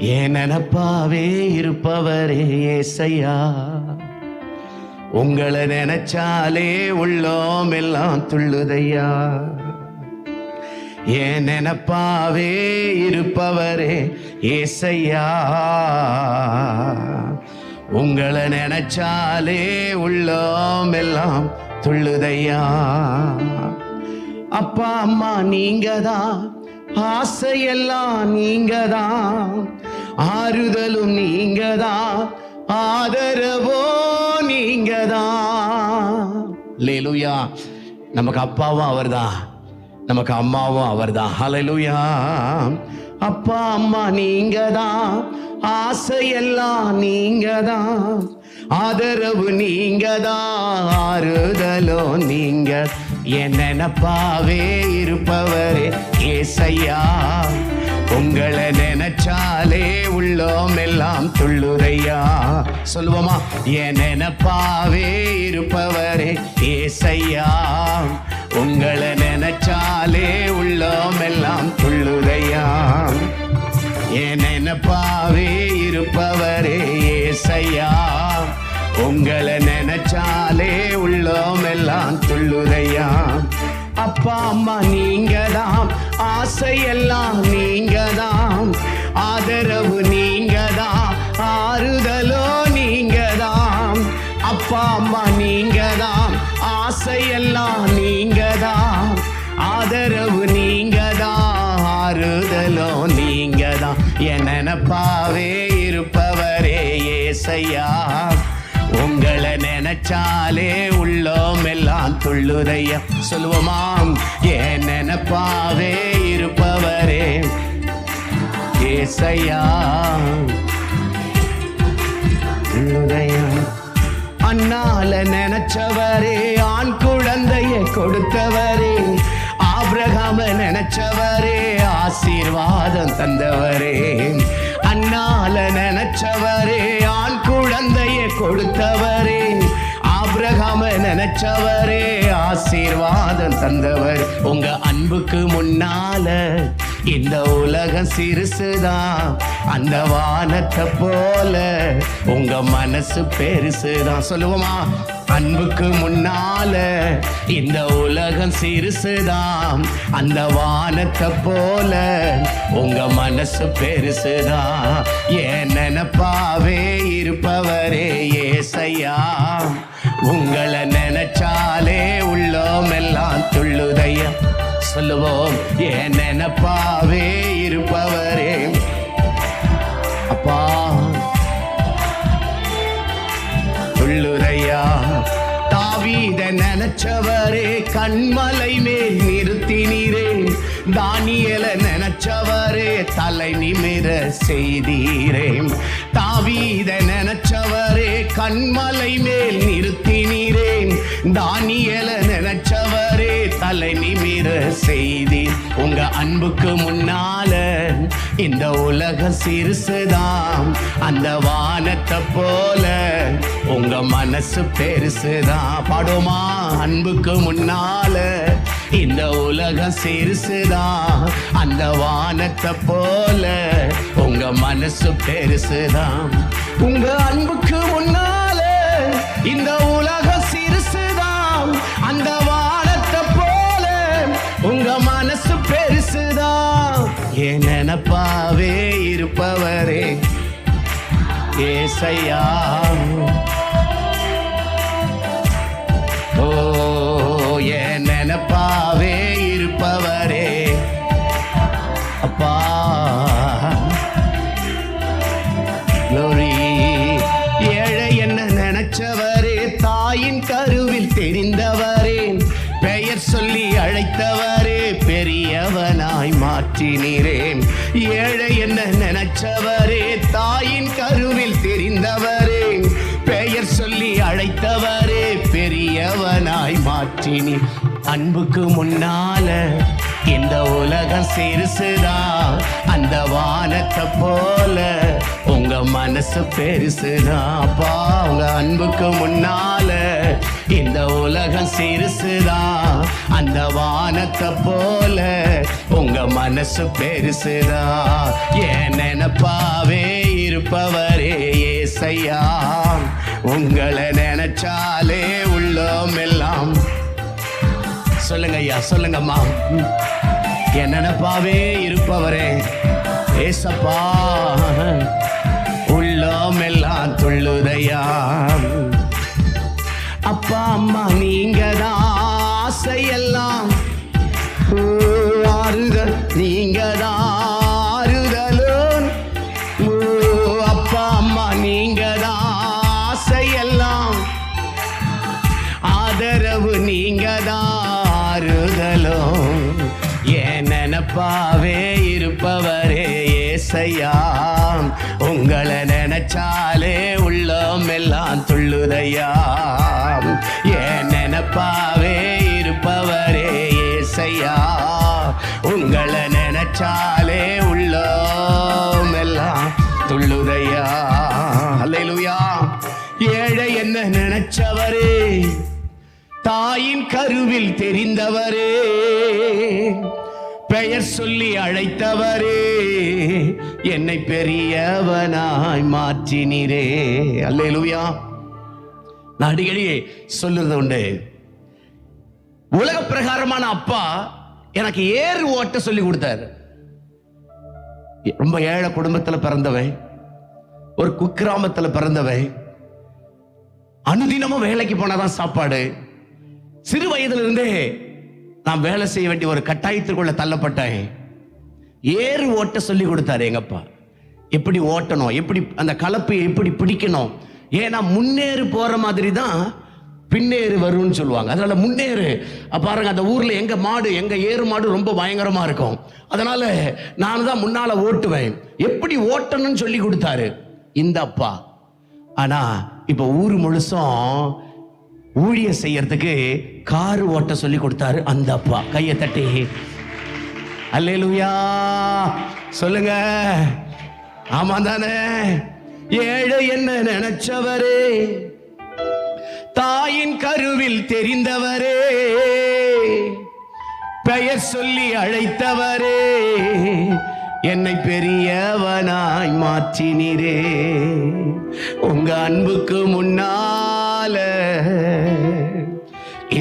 என் நினப்பாவே இருப்பவரே ஏசையா. உங்களை நினைச்சாலே உள்ளோம் எல்லாம் துள்ளுதையா. என் நினப்பாவே இருப்பவரே ஏசையா. உங்களை நினைச்சாலே உள்ளோம் எல்லாம் துள்ளுதையா. அப்பா அம்மா நீங்க தான் ஆசையெல்லாம் நீங்க தான் ஆறுதலும் நீங்க தான் ஆதரவோ நீங்க தான் லேலுயா நமக்கு அப்பாவும் அவர்தா. நமக்கு அம்மாவும் அவர்தா. ஹலலுயா அப்பா அம்மா நீங்க தான் ஆசையெல்லாம் நீங்க தான் ஆதரவு நீங்க தான் ஆறுதலோ நீங்க? என் நினப்பாவே இருப்பவரே ஏசையா. உங்களை நினைச்சாலே உள்ளோம் எல்லாம் துள்ளுரையா சொல்லுவோமா என் நினப்பாவே இருப்பவரே ஏசையா? உங்களை நினைச்சாலே உள்ளோம் எல்லாம் துள்ளுரையா என் நினப்பாவே இருப்பவரே ஏசையா? உங்களை நினைச்சாலே உள்ளோம் எல்லாம் துள்ளுரையா அப்பா அம்மா நீங்க தான் ஆசையெல்லாம் நீங்க அம்மா நீங்க தான் ஆசையெல்லாம் நீங்க தான் ஆதரவு நீங்க தான் ஆறுதலோ நீங்க தான் இருப்பவரே ஏசையா. உங்களை நினைச்சாலே உள்ளோம் எல்லாம் துள்ளுதையா. சொல்லுவோமாம் என் நினப்பாவே இருப்பவரே ஏசையா. துள்ளுதையா. அண்ணால நினைச்சவரே ஆண் குழந்தைய கொடுத்தவரே ஆபிரகாம நினைச்சவரே ஆசீர்வாதம் தந்தவரே. அண்ணால நினைச்சவரே ஆண் குழந்தைய கொடுத்தவரே. நினைச்சவரே ஆசீர்வாதம் தந்தவர். உங்க அன்புக்கு முன்னால இந்த உலகம் சிறுசுதான் அந்த வானத்தை போல உங்க மனசு பெருசுதான் சொல்லுவோமா அன்புக்கு முன்னால இந்த உலகம் சிறுசுதான் அந்த வானத்தை போல உங்க மனசு பெருசுதான் ஏன் நினப்பாவே இருப்பவரே ஏசையா. உங்களை நினைச்சாலே உள்ளோம் எல்லாம் துள்ளுதையா? சொல்லுவோம் என் நினப்பாவே இருப்பவரே? அப்பா துள்ளுரையா தாவீத நினைச்சவரே கண்மலை மேல் நிறுத்தினீரே. தானியல நினைச்சவரே தலை நிமிர செய்தீரே. தாவீத நினைச்சவரே கண்மலை மேல் நிறுத்தி தானியல நினைச்சவரே தலை நிமிர செய்தி உங்க அன்புக்கு முன்னால இந்த உலக சிறுசுதான் அந்த வானத்தை போல உங்க மனசு பெருசுதான் பாடுமா அன்புக்கு முன்னால இந்த உலகம் சிறுசுதான் அந்த வானத்தை போல உங்க மனசு பெருசுதான் உங்க அன்புக்கு முன்னால இந்த உலகம் சிறுசு என் நினப்பாவே இருப்பவரே. ஏசையா ஓ என் நினப்பாவே இருப்பவரே. அப்பா மாற்றினி அன்புக்கு முன்னால இந்த உலகம் சிறுசுதான் அந்த வானத்தை போல உங்க மனசு பெருசுதான் அப்பா உங்க அன்புக்கு முன்னால இந்த உலகம் சிறுசுதான் அந்த வானத்தை போல உங்க மனசு பெருசுதான் என் நினப்பாவே இருப்பவரே ஏசையா உங்களை நினைச்சாலே உள்ளோம் எல்லாம் சொல்லுங்க ஐயா சொல்லுங்கம்மா. என் நினப்பாவே இருப்பவரே. ஏசப்பா உள்ள ஆறுதலும் என் நினப்பாவே இருப்பவரே ஏசையா. உங்களை நினைச்சாலே உள்ளம் எல்லாம் துள்ளுதையா. என் நினப்பாவே இருப்பவரே ஏசையா. உங்களை நினைச்சாலே உள்ளம் எல்லாம் துள்ளுதையா. அல்லேலூயா ஏழை என்ன நினைச்சவரே? தாயின் கருவில் தெரிந்தவரே. பெயர் சொல்லி அழைத்தவரே. என்னை பெரியவனாய் மாற்றினீரே. அல்லேலூயா. நான் அடிக்கடி சொல்லுறது உண்டு. உலக பிரகாரமான அப்பா எனக்கு ஏறு ஓட்ட சொல்லி கொடுத்தாரு. ரொம்ப ஏழை குடும்பத்துல பிறந்தவன் ஒரு குக்கிராமத்துல பிறந்தவன் அனுதினமும் வேலைக்கு போனாதான் சாப்பாடு. சிறு வயதிலிருந்தே நான் வேலை செய்ய வேண்டிய ஒரு கட்டாயத்திற்குள்ள தள்ளப்பட்டேன். ஏறு ஓட்ட சொல்லி கொடுத்தாரு எங்கப்பா எப்படி ஓட்டணும் எப்படி அந்த கலப்பை எப்படி பிடிக்கணும். ஏன்னா முன்னேறு போற மாதிரி தான் பின்னேறு வரும்னு சொல்லுவாங்க. அதனால முன்னேறு. பாருங்க அந்த ஊர்ல எங்க மாடு எங்க ஏறு மாடு ரொம்ப பயங்கரமா இருக்கும். அதனால நான் தான் முன்னால ஓட்டுவேன். எப்படி ஓட்டணும்னு சொல்லி கொடுத்தாரு இந்த அப்பா. ஆனா இப்ப ஊர் முழுசும் ஊழிய செய்யறதுக்கு கார் ஓட்ட சொல்லி கொடுத்தாரு அந்த அப்பா. கையை தட்டி. அல்லேலுயா. சொல்லுங்க. ஆமா தானே ஏழை என்ன நினைச்சவரே. தாயின் கருவில் தெரிந்தவரே. பெயர் சொல்லி அழைத்தவரே. என்னை பெரியவனாய் மாற்றினீரே. உங்க அன்புக்கு முன்னா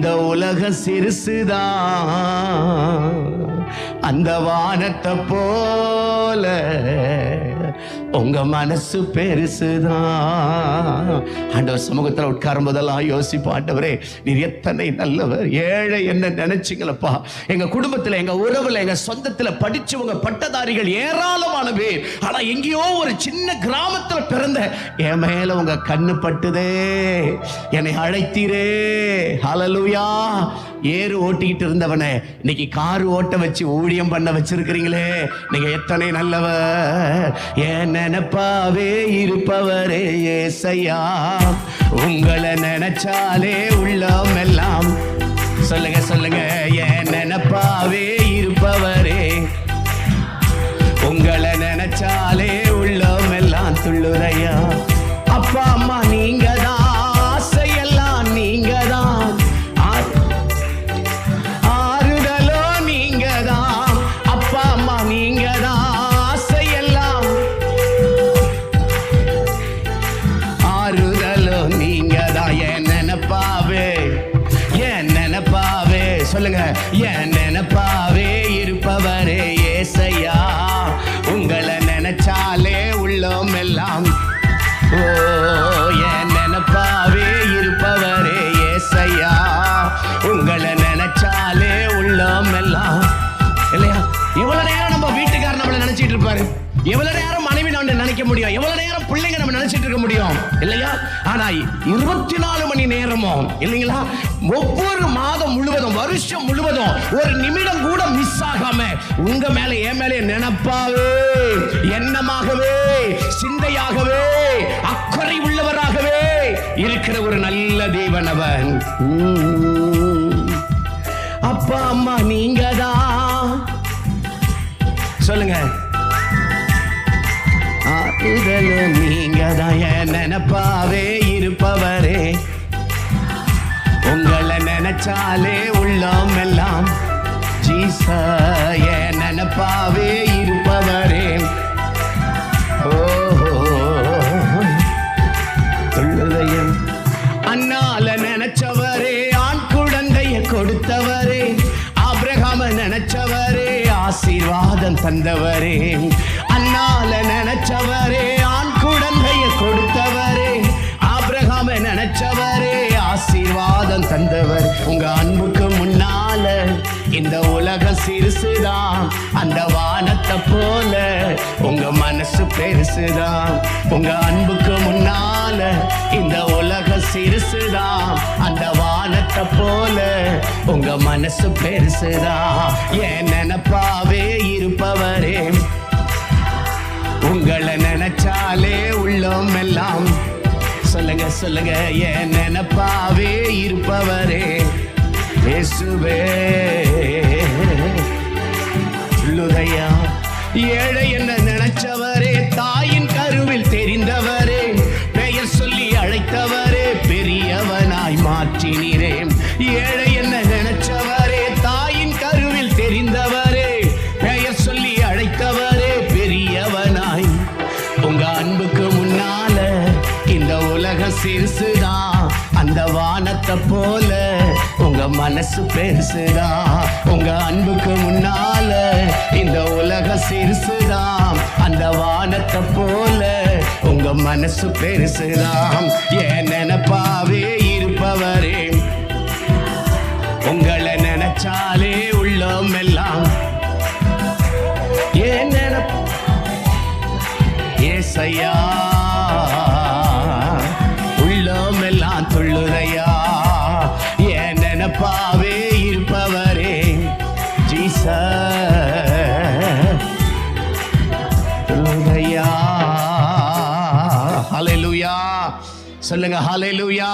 இந்த உலக சிறுசுதான் அந்த வானத்தை போல உங்க மனசு பெருசுதான். ஆண்டவர் சமூகத்தில் உட்காரும் போதெல்லாம் யோசிப்போம் ஆண்டவரே நீர் எத்தனை நல்லவர். ஏழை என்ன நினைச்சிங்களப்பா? எங்க குடும்பத்துல எங்க உறவுல எங்க சொந்தத்துல படிச்சவங்க பட்டதாரிகள் ஏராளமான பேர் ஆனா எங்கேயோ ஒரு சின்ன கிராமத்துல பிறந்த என் மேல உங்க கண்ணு பட்டுதே என்னை அழைத்தீரே. ஹalleluya ஏறு ஓட்டிக்கிட்டு இருந்தவனை இன்னைக்கு கார் ஓட்ட வச்சு ஊழியம் பண்ண வச்சிருக்கிறீங்களே. நீங்க எத்தனை நல்லவர்? என் நினைப்பாவே இருப்பவரே ஏசையா. உங்களை நினைச்சாலே உள்ளம் எல்லாம். சொல்லுங்க சொல்லுங்க. என் நினைப்பாவே இருப்பவரே. உங்களை நினைச்சாலே உள்ளம் எல்லாம். துள்ளுதையா என் இருப்பவரே ஏசையா. உங்களை நினைச்சாலே உள்ளோம் எல்லாம். ஓ என் நினைப்பாவே இருப்பவரே ஏசையா. உங்களை நினைச்சாலே உள்ளோம் எல்லாம். இல்லையா? எவ்வளவு நேரம் நம்ம வீட்டுக்காரர் நம்மளை நினைச்சிட்டு இருப்பாரு? எவ்வளவு நேரம் மனைவி நம்ம நினைக்க முடியும்? எவ்வளவு நேரம் பிள்ளைங்க நம்ம நினைச்சிட்டு இருக்க முடியும்? இல்லையா? ஆனா இருபத்தி நாலு மணி நேரமும் இல்லைங்களா? ஒவ்வொரு மாதம் முழுவதும் வருஷம் முழுவதும் ஒரு நிமிடம் கூட மிஸ் ஆகாம உங்க மேல என் மேலே நினைப்பாவே எண்ணமாகவே சிந்தையாகவே அக்கறை உள்ளவராகவே இருக்கிற ஒரு நல்ல தேவன் அவன் உம். அப்பா அம்மா நீங்க தான் சொல்லுங்க நீங்க தான் என் நினைப்பாவே இருப்பவன். நினைச்சாலே உள்ளம் எல்லாம் ஜீசாய நினப்பாவே இருப்பவரே. ஓஹோயம் அண்ணால நினைச்சவரே ஆண் குழந்தைய கொடுத்தவரே ஆப்ரகாம நினைச்சவரே ஆசீர்வாதம் தந்தவரே. அண்ணால நினைச்சவரே ஆண் குழந்தைய கொடுத்தவரே ஆப்ரகாம நினைச்சவரே ஆசீர்வாதம் தந்தவர். உங்க அன்புக்கு முன்னால இந்த உலகம் சிறுசுதான் அந்த வானத்தை போல உங்க மனசு பெருசுதான் உங்க அன்புக்கு முன்னால இந்த உலகம் சிறுசுதான் அந்த வானத்தை போல உங்க மனசு பெருசுதான் என் நினப்பாவே இருப்பவரே. உங்களை நினைச்சாலே உள்ளோம் எல்லாம் சொல்லுங்க சொல்லுங்க. என் நினப்பாவே இருப்பவரே. இயேசுவே. சொல்லுதையா? ஏழை என்ன நினைச்சவரே. தாயின் கருவில் தெரிந்தவர் அந்த வானத்தை போல உங்க மனசு பெருசுதான் உங்க அன்புக்கு முன்னால இந்த உலக சிறுசுதான் அந்த வானத்தை போல உங்க மனசு பெருசுதான் ஏன் நினப்பாவே இருப்பவரே? உங்களை நினைச்சாலே உள்ளம் எல்லாம். ஏன் நினப் ஏசையா சொல்லுங்க ஹாலே லூயா